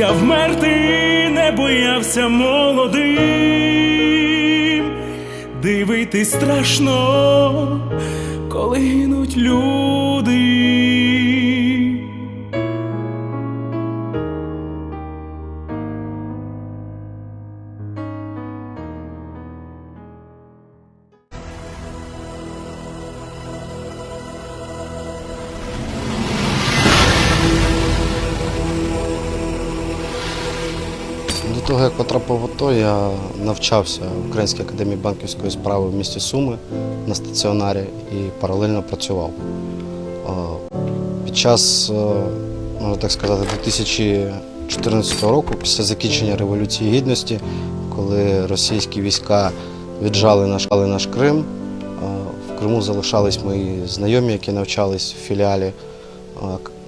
Я вмерти не боявся молодим, дивитись страшно, коли гинуть люди. В АТО, я навчався в Українській академії банківської справи в місті Суми на стаціонарі і паралельно працював. Під час, е, можна так сказати, 2014 року, після закінчення Революції Гідності, коли російські війська віджали наш, наш Крим, е, в Криму залишались мої знайомі, які навчались в філіалі е,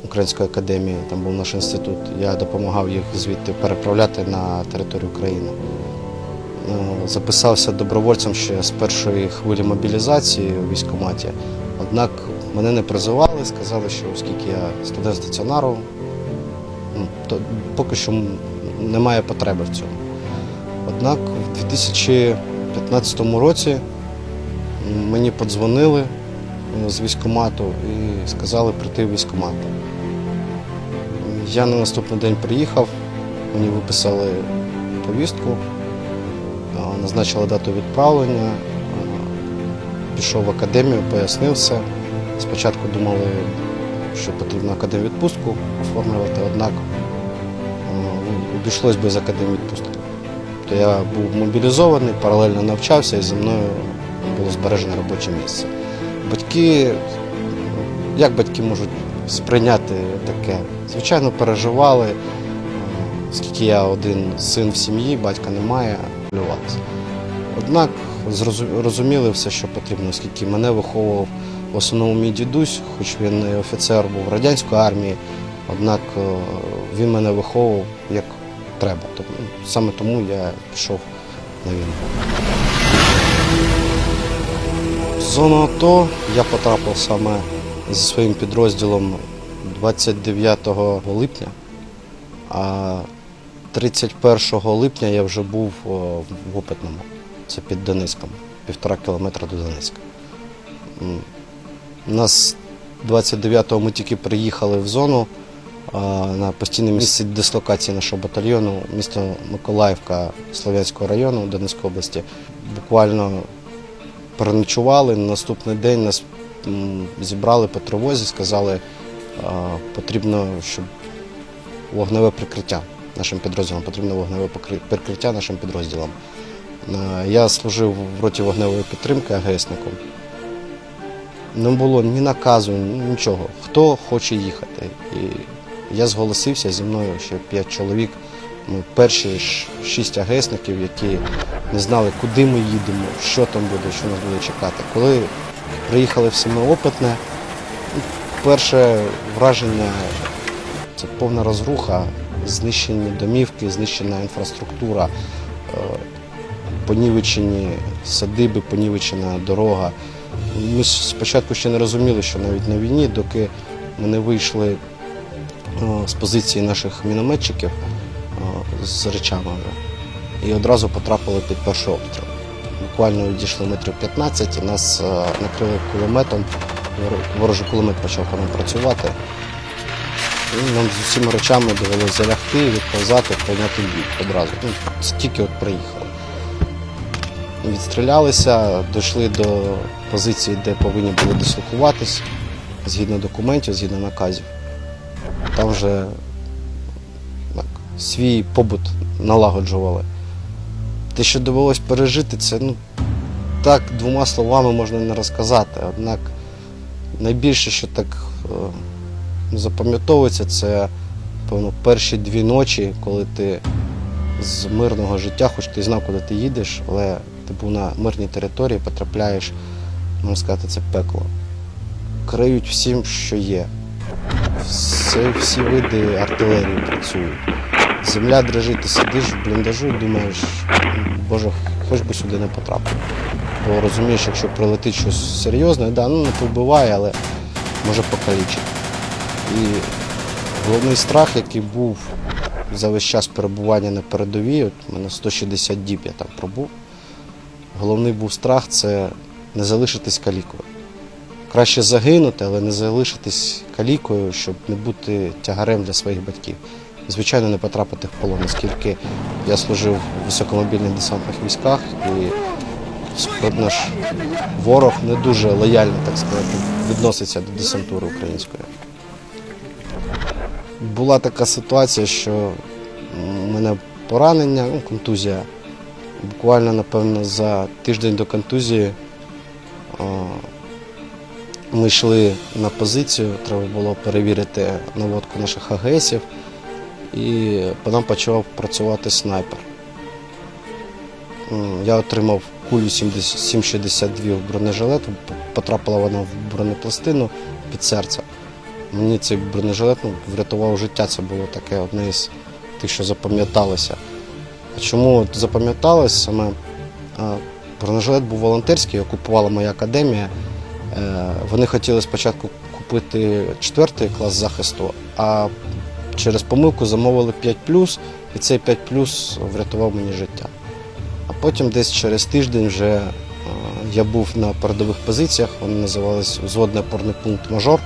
Української академії, там був наш інститут. Я допомагав їх звідти переправляти на територію України. Е, Записався добровольцем ще з першої хвилі мобілізації у військкоматі. Однак мене не призивали, сказали, що оскільки я студент стаціонару, ну, то поки що немає потреби в цьому. Однак у 2015 році мені подзвонили е, з військкомату і сказали прийти в військкомат. Я на наступний день приїхав, мені виписали повістку, назначили дату відправлення, пішов в академію, пояснив все. Спочатку думали, що потрібно академію відпустку оформлювати, однак ну, обійшлось без академії відпустки. Тобто я був мобілізований, паралельно навчався і зі мною було збережене робоче місце. Батьки, як батьки можуть сприйняти таке? Звичайно, переживали, е, оскільки я один син в сім'ї, батька немає, хвилювалися. Однак зрозу- розуміли все, що потрібно, оскільки мене виховував в основному мій дідусь, хоч він і офіцер був радянської армії, однак е, він мене виховував як треба. Тобто, саме тому я пішов на війну. В зону АТО я потрапив саме зі своїм підрозділом 29 липня, а 31 липня я вже був в Опитному, це під Донецьком, півтора кілометра до Донецька. Нас 29-го ми тільки приїхали в зону на постійне місце дислокації нашого батальйону, місто Миколаївка Слов'янського району Донецької області. Буквально переночували. На наступний день нас зібрали по тривозі, сказали, потрібно, щоб вогневе прикриття нашим підрозділам, потрібно вогневе прикриття нашим підрозділам. Я служив в роті вогневої підтримки АГСником. Не було ні наказу, нічого. Хто хоче їхати. І я зголосився зі мною ще п'ять чоловік. Ми перші шість агесників, які не знали, куди ми їдемо, що там буде, що нас буде чекати. Коли приїхали в Семиопитне, ну, перше враження це повна розруха, знищені домівки, знищена інфраструктура, е, понівечені садиби, понівечена дорога. Ми спочатку ще не розуміли, що навіть на війні, доки ми не вийшли е, з позиції наших мінометчиків е, з речами і одразу потрапили під перший обстріл. Буквально відійшли метрів 15 і нас е, накрили кулеметом. Ворожий кулемет почав по нам працювати. І нам з усіма речами довелося залягти, відповзати, прийняти бій одразу. Ну, тільки от приїхали. Відстрілялися, дійшли до позиції, де повинні були дислокуватись, згідно документів, згідно наказів. Там вже так, свій побут налагоджували. Те, що довелось пережити, це ну, так двома словами можна не розказати. Однак найбільше, що так е, запам'ятовується, це певно перші дві ночі, коли ти з мирного життя, хоч ти знав, куди ти їдеш, але ти був на мирній території, потрапляєш, можна сказати, це пекло. Криють всім, що є. Все, всі види артилерії працюють. Земля дрижить, ти сидиш в бліндажу, і думаєш, боже, хоч би сюди не потрапив. Бо розумієш, якщо прилетить щось серйозне, да, ну не повбиває, але може покалічити. І головний страх, який був за весь час перебування на передовій, от у мене 160 діб я там пробув. Головний був страх це не залишитись калікою. Краще загинути, але не залишитись калікою, щоб не бути тягарем для своїх батьків. Звичайно, не потрапити в полон, оскільки я служив в високомобільних десантних військах і наш ворог не дуже лояльно, так сказати, відноситься до десантури української. Була така ситуація, що у мене поранення, ну, контузія. Буквально, напевно, за тиждень до контузії а, ми йшли на позицію, треба було перевірити наводку наших АГСів, і по нам почав працювати снайпер. Я отримав кулю 7,62 в бронежилет, потрапила вона в бронепластину під серце. Мені цей бронежилет ну, врятував життя, це було таке одне із тих, що запам'яталося. А чому запам'яталось саме? Бронежилет був волонтерський, його купувала моя академія. Е, Вони хотіли спочатку купити четвертий клас захисту, а через помилку замовили 5 і цей 5 врятував мені життя. А потім десь через тиждень вже е, я був на передових позиціях, вони називались взводний опорний пункт Мажор.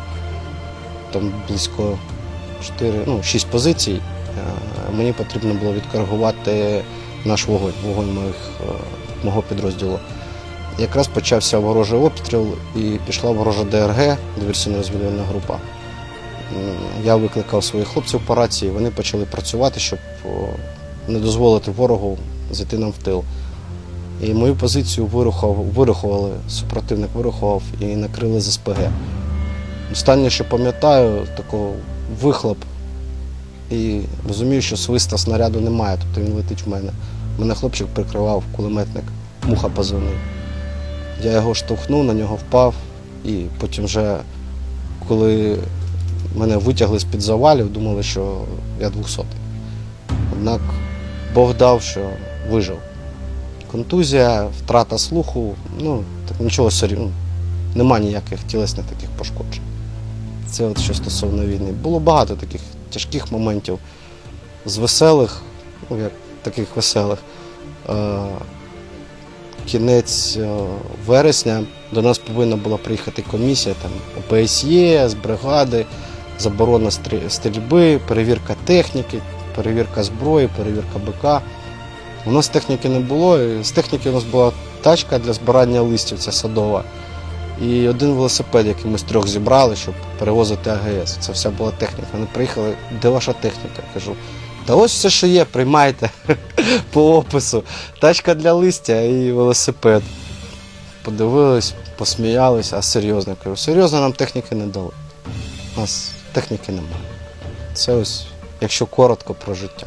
Там близько 4, ну, 6 позицій. Е, Мені потрібно було відкоригувати наш вогонь, вогонь моїх, е, мого підрозділу. Якраз почався ворожий обстріл і пішла ворожа ДРГ, диверсійно-розвідувальна група. Я викликав своїх хлопців по рації, вони почали працювати, щоб не дозволити ворогу зайти нам в тил. І мою позицію вирухав, вирухували, супротивник вирухував і накрили з СПГ. Останнє, що пам'ятаю, такий вихлоп. І розумію, що свиста снаряду немає, тобто він летить в мене. Мене хлопчик прикривав кулеметник, муха позивний. Я його штовхнув, на нього впав, і потім вже, коли мене витягли з-під завалів, думали, що я двохсотий. Однак Бог дав, що вижив. Контузія, втрата слуху, ну, так нічого серйозного. Нема ніяких тілесних таких пошкоджень. Це от що стосовно війни. Було багато таких тяжких моментів. З веселих, ну як таких веселих. Е, кінець е, вересня до нас повинна була приїхати комісія там, ОПСЄ, з бригади, заборона стрі- стрільби, перевірка техніки, перевірка зброї, перевірка БК. У нас техніки не було. З техніки у нас була тачка для збирання листів, ця садова. І один велосипед, який ми з трьох зібрали, щоб перевозити АГС. Це вся була техніка. Вони приїхали, де ваша техніка? Я кажу, та ось все, що є, приймайте по опису. Тачка для листя і велосипед. Подивились, посміялися, а серйозно кажу, серйозно нам техніки не дали. Нас техніки немає. Це ось, якщо коротко про життя.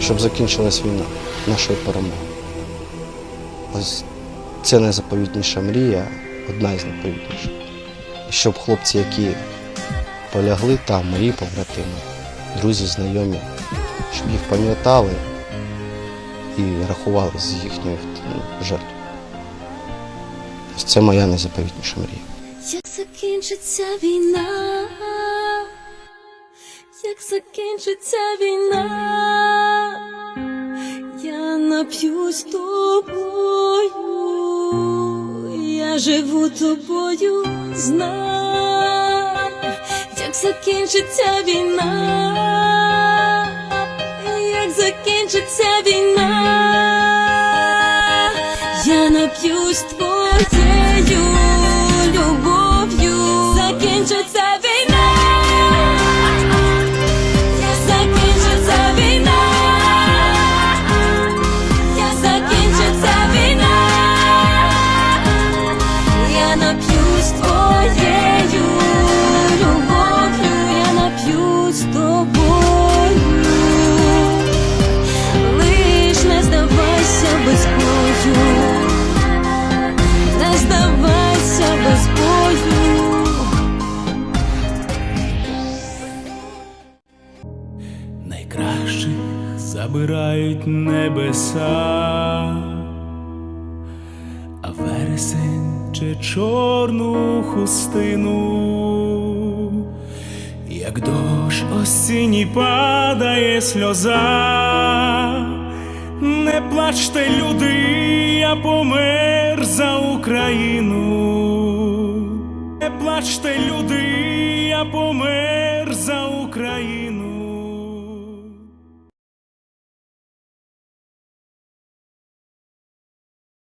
Щоб закінчилась війна нашої перемоги. Ось це найзаповітніша мрія, одна із найповітніших. Щоб хлопці, які полягли там, мої побратими, друзі, знайомі, щоб їх пам'ятали і рахували з їхньою жертвою. Це моя найзаповітніша мрія. Як закінчиться війна? Як закінчиться війна? Я нап'юсь тобою, я живу тобою, знай, як закінчиться війна, як закінчиться війна, я нап'юсь забирають небеса, а вересень чи чорну хустину, як дощ осінній падає сльоза, не плачте, люди, я помер за Україну. Не плачте, люди, я помер.